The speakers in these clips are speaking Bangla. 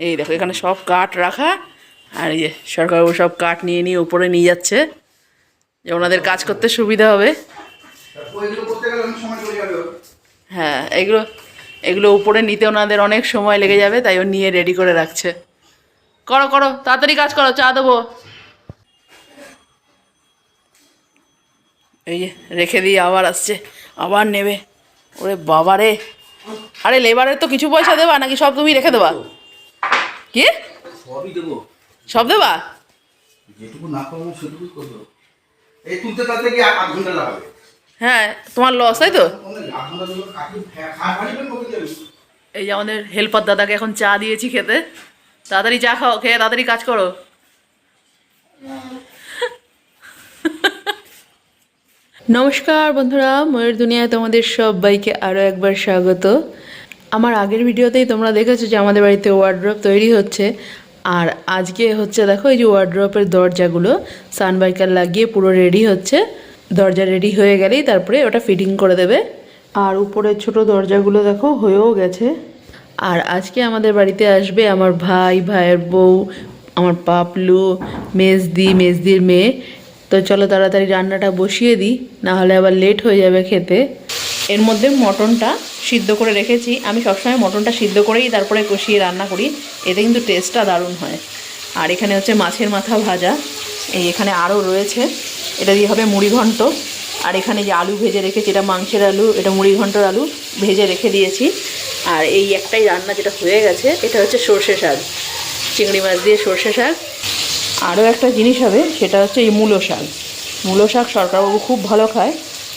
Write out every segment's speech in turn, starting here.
এই দেখো, এখানে সব কাঠ রাখা, আর এই যে সরকারবাবু সব কাঠ নিয়ে নিয়ে উপরে নিয়ে যাচ্ছে, যে ওনাদের কাজ করতে সুবিধা হবে। হ্যাঁ এগুলো এগুলো উপরে নিতে ওনাদের অনেক সময় লেগে যাবে, তাই ও নিয়ে রেডি করে রাখছে। করো করো, তাড়াতাড়ি কাজ করো, চা দেবো। এই যে, রেখে দিয়ে আবার আসছে, আবার নেবে। ওরে বাবা রে আরে লেবারের তো কিছু পয়সা দেবা, নাকি সব তুমি রেখে দেবা? কি? সবই দেবো। সব দেবা? যেটুকু না পাবো সেটুকুই করব। এই তুলতে তাতে কি আধ ঘণ্টা লাগাবে। হ্যাঁ তোমার লস তাই তো? এই যে আমাদের হেল্পার দাদাকে এখন চা দিয়েছি খেতে। তাড়াতাড়ি চা খাও খেয়ে তাড়াতাড়ি কাজ করো। নমস্কার বন্ধুরা ময়ূর দুনিয়ায় তোমাদের সবাইকে আরও একবার স্বাগত। আমার আগের ভিডিওতেই তোমরা দেখেছ যে আমাদের বাড়িতে ওয়ার্ড্রপ তৈরি হচ্ছে। আর আজকে হচ্ছে দেখো, এই যে ওয়ার্ড্রপের দরজাগুলো সানবাইকার লাগিয়ে পুরো রেডি হচ্ছে। দরজা রেডি হয়ে গেলেই তারপরে ওটা ফিটিং করে দেবে। আর উপরের ছোট দরজাগুলো দেখো, হয়েও গেছে। আর আজকে আমাদের বাড়িতে আসবে আমার ভাই, ভাইয়ের বউ, আমার পাপলু, মেজদি, মেজদির মেয়ে। তো চলো তাড়াতাড়ি রান্নাটা বসিয়ে দিই, নাহলে আবার লেট হয়ে যাবে খেতে। এর মধ্যে মটনটা সিদ্ধ করে রেখেছি। আমি সবসময় মটনটা সিদ্ধ করেই তারপরে কষিয়ে রান্না করি। এতে কিন্তু টেস্টটা দারুণ হয়। আর এখানে হচ্ছে মাছের মাথা ভাজা। এই এখানে আরও রয়েছে। এটা দিয়ে হবে মুড়ি ঘন্ট। আর এখানে যে আলু ভেজে রেখেছি, এটা মাংসের আলু, এটা মুড়ি ঘন্টর আলু ভেজে রেখে দিয়েছি। আর এই একটাই রান্না যেটা হয়ে গেছে, এটা হচ্ছে সর্ষে শাক। চিংড়ি মাছ দিয়ে সর্ষে শাক। আরও একটা জিনিস হবে, সেটা হচ্ছে এই মূলো শাক। মূলো শাক সরকারবাবু খুব ভালো খায়।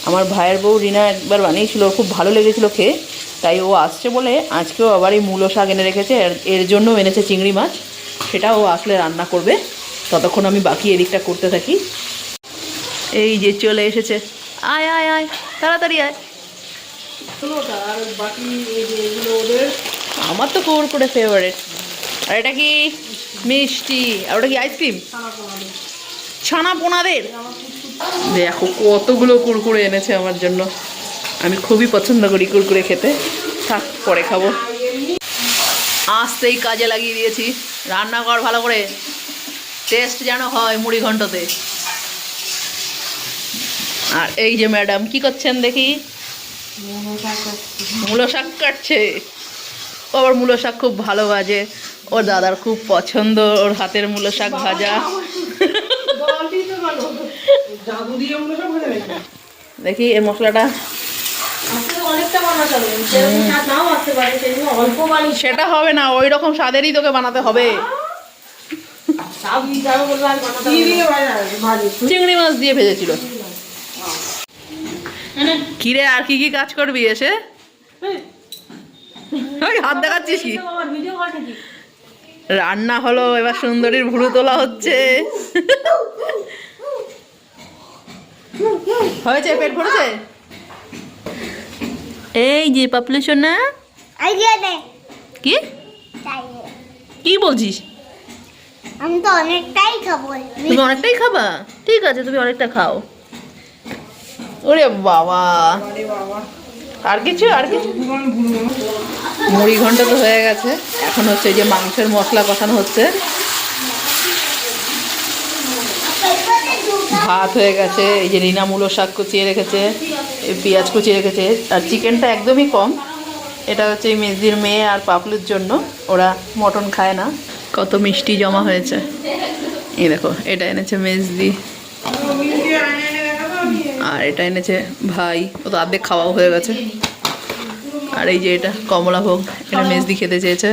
আমার ভাইয়ের বউ রিনা একবার বানিয়েছিল খুব ভালো লেগেছিল খেয়ে। তাই ও আসছে বলে আজকেও আবার এই মূলো শাক এনে রেখেছে এর- জন্য এনেছে চিংড়ি মাছ। সেটা ও আসলে রান্না করবে। ততক্ষণ আমি বাকি এদিকটা করতে থাকি। এই যে চলে এসেছে। আয় আয় আয় তাড়াতাড়ি আয়। আমার তো কোর করে ফেভারিট আর এটা কি মিষ্টি? আর ওটা কি আইসক্রিম ছানা পোনাদের? দেখো, কতগুলো কুরকুরে এনেছে আমার জন্য। আমি খুবই পছন্দ করি কুরকুরে খেতে। থাক, পরে খাব। আসতেই কাজে লাগিয়ে দিয়েছি। রান্না কর ভালো করে টেস্ট যেন হয় মুড়ি ঘন্টতে। আর এই যে ম্যাডাম, কি করছেন দেখি? মূলো শাক কাটছে। ও আবার মূলো শাক খুব ভালো ভাজে। ওর দাদার খুব পছন্দ, ওর হাতের মূলো শাক ভাজা। জন্য অল্প মশলাটা সেটা হবে না ওই রকম স্বাদেরই তোকে বানাতে হবে। ভাজি চিংড়ি মাছ। দিয়ে ভেজেছিল। কিরে আর কি কি কাজ করবি এসে? হাত দেখাচ্ছিস কি? রান্না হলো এবার সুন্দরীর ভুরু তোলা হচ্ছে। হয়েছে পেট ভরেছে? এই যে পাপলু সোনা। কি? কি বলছিস? আমি তো অনেকটাই খাব। তুমি অনেকটাই খাবা? ঠিক আছে তুমি অনেকটা খাও। ওরে বাবা। আর কিছু আর কিছু? মুড়ি ঘণ্টা তো হয়ে গেছে। এখন হচ্ছে যে মাংসের মশলা কষানো হচ্ছে। ভাত হয়ে গেছে, এই যে রিনা মূলো শাক কুচিয়ে রেখেছে পেঁয়াজ কুচিয়ে রেখেছে, আর চিকেনটা একদমই কম। এটা হচ্ছে মেজদির মেয়ে আর পাপলুর জন্য, ওরা মটন খায় না। কত মিষ্টি জমা হয়েছে। এই দেখো, এটা এনেছে মেজদি। আর এটা এনেছে ভাই, ও তো অর্ধেক খাওয়াও হয়ে গেছে। আর এই যে এটা কমলা ভোগ, এটা মেজদি খেতে চেয়েছে,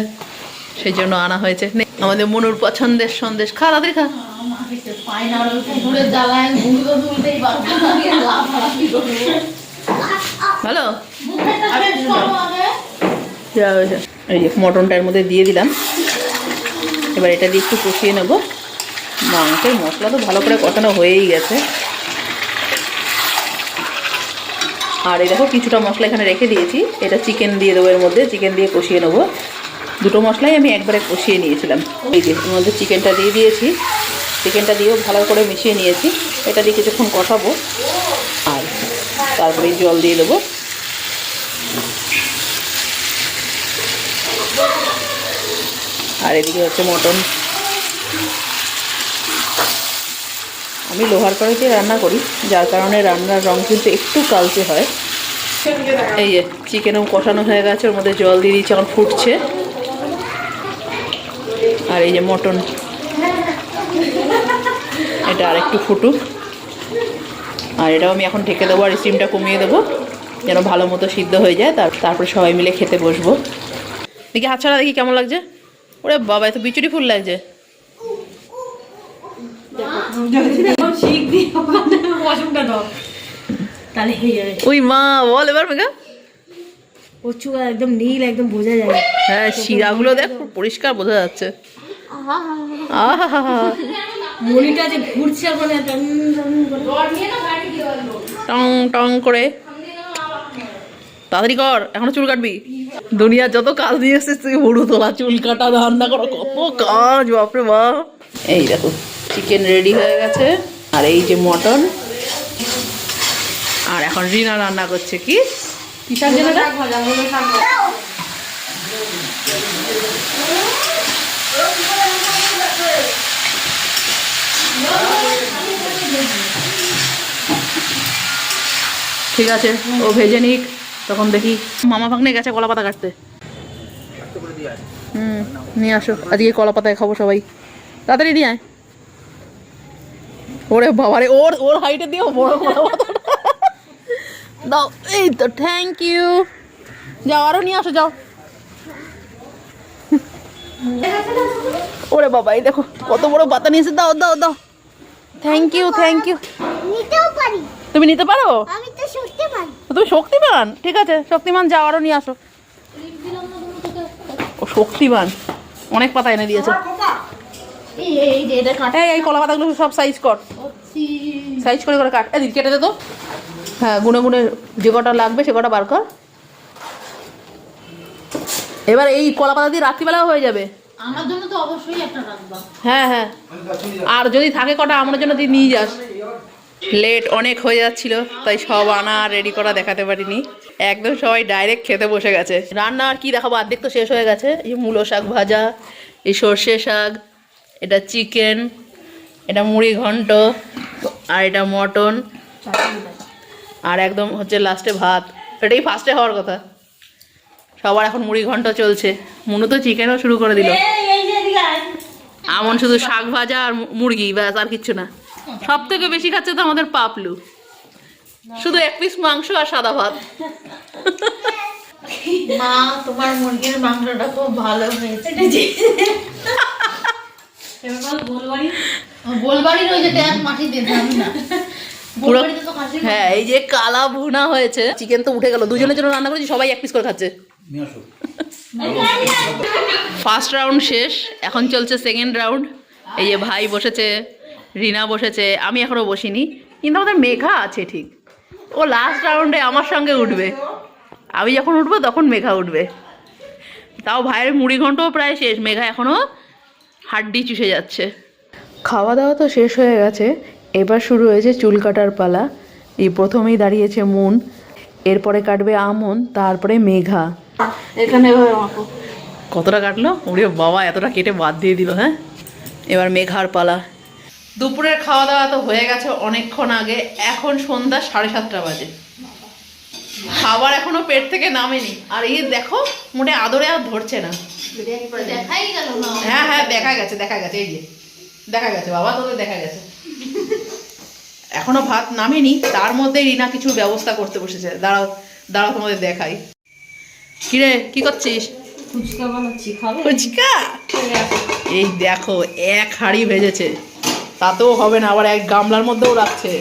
সেই জন্য আনা হয়েছে। আমাদের মনুর পছন্দের সন্দেশ, খা, তাড়াতাড়ি খা। ভালো? যা হয়েছে। এই যে মটনটার মধ্যে দিয়ে দিলাম। এবার এটা দিয়ে একটু কষিয়ে নেব। মাংসের মশলা তো ভালো করে কষানো হয়েই গেছে। আর এই দেখো কিছুটা মশলা এখানে রেখে দিয়েছি। এটা চিকেন দিয়ে দেবো এর মধ্যে। চিকেন দিয়ে কষিয়ে নেব। দুটো মশলাই আমি একবারে কষিয়ে নিয়েছিলাম। এই যে এর মধ্যে চিকেনটা দিয়ে দিয়েছি। চিকেনটা দিয়েও ভালো করে মিশিয়ে নিয়েছি। এটা দিয়ে কিছুক্ষণ কষাবো। আর তারপরে জল দিয়ে দেবো। আর এদিকে হচ্ছে মটন। আমি লোহার কড়াইতে রান্না করি, যার কারণে রান্নার রং কিন্তু একটু কালচে হয়। এই যে চিকেনও কষানো হয়ে গেছে, ওর মধ্যে জল দিয়ে দিয়েছি, এখন ফুটছে। আর এই যে মটন। এটা আর একটু ফুটুক। আর এটাও আমি এখন ঢেকে দেবো আর স্টিমটা কমিয়ে দেবো যেন ভালো মতো সিদ্ধ হয়ে যায়। তার তারপরে সবাই মিলে খেতে বসবো। দেখি হাত ছাড়া দেখি কেমন লাগছে? ওরে বাবা এত বিচুরি ফুল লাগছে। ওই মা বল এবার মেঘা। কচু একদম নীল একদম বোঝা যায় হ্যাঁ শিরাগুলো দেখ পুরো পরিষ্কার বোঝা যাচ্ছে। আহা মনিটা যে ঘুরছে। টং টং করে। তাড়াতাড়ি কর, এখনও চুল কাটবি। দুনিয়ার যত কাজ দিয়ে এসেছিস তুই হুড়ু তোলা চুল কাটা রান্না করা, কত কাজ, বাপরে বাপ। এই দেখো চিকেন রেডি হয়ে গেছে, আর এই যে মটন। আর এখন রিনা রান্না করছে কি। ঠিক আছে, ও ভেজে নিক, তখন দেখি মামা ভাগ্নে গেছে কলা পাতা কাটতে। হুম, নিয়ে আসো, আজকে কলা পাতায় খাব সবাই। তাড়াতাড়ি নিয়ে আয়। ওরে বাবারে, ওর ওর হাইটে দিও বড় কলা পাতা দাও, এই তো থ্যাংক ইউ যাও, আরও নিয়ে আসো, যাও। ওরে বাবা, এই দেখো, কত বড় পাতা নিয়েছে দাও দাও দাও। থ্যাংক ইউ থ্যাংক ইউ নিতেও পারি। তুমি নিতে পারো? আমি তো পারি তুমি শক্তিমান? ঠিক আছে শক্তিমান যাও আরও নিয়ে আসো। ও শক্তিমান। অনেক পাতা এনে দিয়েছে। এই এই যে এটা কাটা। এই এই কলা পাতাগুলো সব সাইজ কর। সাইজ করে করে কাট। এদিকে কেটে দে তো। হ্যাঁ গুনে গুনে যে কটা লাগবে সে কটা বার কর। এবার এই কলা পাতা দিয়ে রাত্রিবেলাও হয়ে যাবে। আমার জন্য তো অবশ্যই একটা রাখবা। হ্যাঁ হ্যাঁ। আর যদি থাকে কটা আমার জন্য তুই নিয়ে যাস। লেট অনেক হয়ে যাচ্ছিল তাই সব আনা রেডি করা দেখাতে পারিনি। একদম সবাই ডাইরেক্ট খেতে বসে গেছে। রান্না আর কি দেখাবো? অর্ধেক তো শেষ হয়ে গেছে। এই মূলো শাক ভাজা এই সর্ষে শাক এটা চিকেন এটা মুড়ি ঘন্ট আর এটা মটন আর একদম হচ্ছে লাস্টে ভাত। এটাই ফার্স্টে হওয়ার কথা। সবার এখন মুড়ি ঘন্ট চলছে। মনু তো চিকেনও শুরু করে দিল। আমন শুধু শাক ভাজা আর মুরগি, ব্যাস, আর কিচ্ছু না। সব থেকে বেশি খাচ্ছে তো আমাদের পাপলু। শুধু এক পিস মাংস আর সাদা ভাত। মা, তোমার মুরগির মাংসটা খুব ভালো হয়েছে। পুরো হ্যাঁ এই যে কালা ভুনা হয়েছে। চিকেন তো উঠে গেল। দুজনের জন্য রান্না করেছি সবাই এক পিস করে খাচ্ছে। ফার্স্ট রাউন্ড শেষ এখন চলছে সেকেন্ড রাউন্ড এই যে ভাই বসেছে রিনা বসেছে আমি এখনও বসিনি। কিন্তু আমাদের মেঘা আছে ঠিক। ও লাস্ট রাউন্ডে আমার সঙ্গে উঠবে। আমি যখন উঠবো তখন মেঘা উঠবে। তাও ভাইয়ের মুড়ি ঘন্টও প্রায় শেষ। মেঘা এখনও হাড্ডি চুষে যাচ্ছে। খাওয়া দাওয়া তো শেষ হয়ে গেছে। এবার শুরু হয়েছে চুল কাটার পালা। এই প্রথমেই দাঁড়িয়েছে মুন এরপরে কাটবে আমন তারপরে মেঘা। এখানে কতটা কাটলো? ওরে বাবা এতটা কেটে বাদ দিয়ে দিল হ্যাঁ? এবার মেঘার পালা। দুপুরের খাওয়া দাওয়া তো হয়ে গেছে অনেকক্ষণ আগে। এখন সন্ধ্যা সাড়ে সাতটা বাজে। খাবার এখনও পেট থেকে নামেনি। আর এই দেখো মোটে আদরে আর ধরছে না। না। হ্যাঁ হ্যাঁ দেখা গেছে দেখা গেছে এই যে। দেখা গেছে বাবা তোদের দেখা গেছে। এখনও ভাত নামেনি তার মধ্যে রিনা কিছু ব্যবস্থা করতে বসেছে। দাঁড়াও দাঁড়াও তোমাদের দেখাই। কিরে কি করছিস? ফুচকা বানাচ্ছি খাবে? ফুচকা? এই দেখো এক হাঁড়ি ভেজেছে। তাতেও হবে না আবার এক গামলার মধ্যেও রাখছে।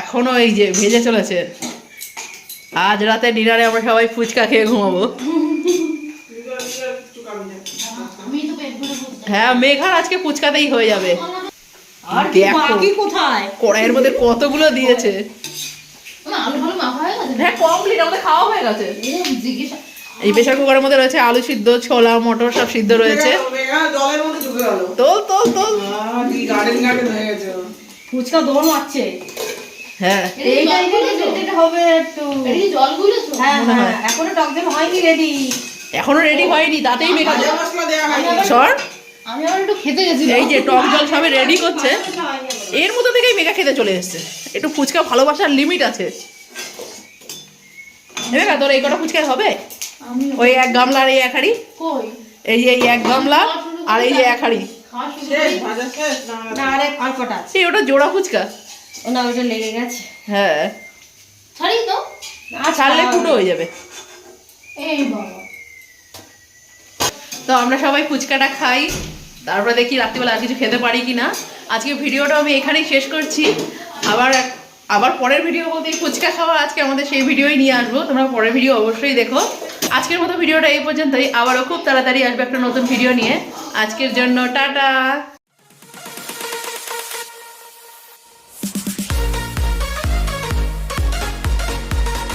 এখনও এই যে ভেজে চলেছে। আজ রাতে ডিনারে আমরা সবাই ফুচকা খেয়ে ঘুমাবো। আমি তো পেট হ্যাঁ মেঘার আজকে ফুচকাতেই হয়ে যাবে। আর দেখো। বাকি কোথায়? কড়াইয়ের মধ্যে কতগুলো দিয়েছে? আলু ভালো মাখা হয়ে গেছে। হ্যাঁ কমপ্লিট আমাদের খাওয়া হয়ে গেছে। এরকম এই প্রেশার কুকারের মধ্যে রয়েছে আলু সিদ্ধ ছোলা মটর সব সিদ্ধ রয়েছে। তোল তোল তোল। হয়ে ফুচকা দোল হ্যাঁ। হবে একটু। হ্যাঁ হ্যাঁ এখনও টক হয়নি রেডি এখনও রেডি হয়নি তাতেই মশলা সর। আমি আবার একটু খেতে গেছি এই যে টক জল সবে রেডি করছে। এর মধ্যে থেকেই মেঘা খেতে চলে এসছে। একটু ফুচকা ভালোবাসার লিমিট আছে। মেঘা তোর এই কটা ফুচকা হবে? ওই এক গামলার এই এক হাড়ি। এই যে এই এক গামলা আর এই যে এক হাড়ি। আরে আর এই ওটা জোড়া ফুচকা। না ওটা লেগে গেছে। হ্যাঁ। ছাড়ি তো। আর ছাড়লে ফুটো হয়ে যাবে। এই বাবা। তো আমরা সবাই ফুচকাটা খাই। তারপরে দেখি রাত্রিবেলা আর কিছু খেতে পারি কি না আজকে ভিডিওটা আমি এখানেই শেষ করছি। আবার আবার পরের ভিডিও বলতে ফুচকা খাওয়া আজকে আমাদের সেই ভিডিওই নিয়ে আসব। তোমরা পরের ভিডিও অবশ্যই দেখো। আজকের মতো ভিডিওটা এই পর্যন্তই। আবারও খুব তাড়াতাড়ি আসবে একটা নতুন ভিডিও নিয়ে। আজকের জন্য টাটা।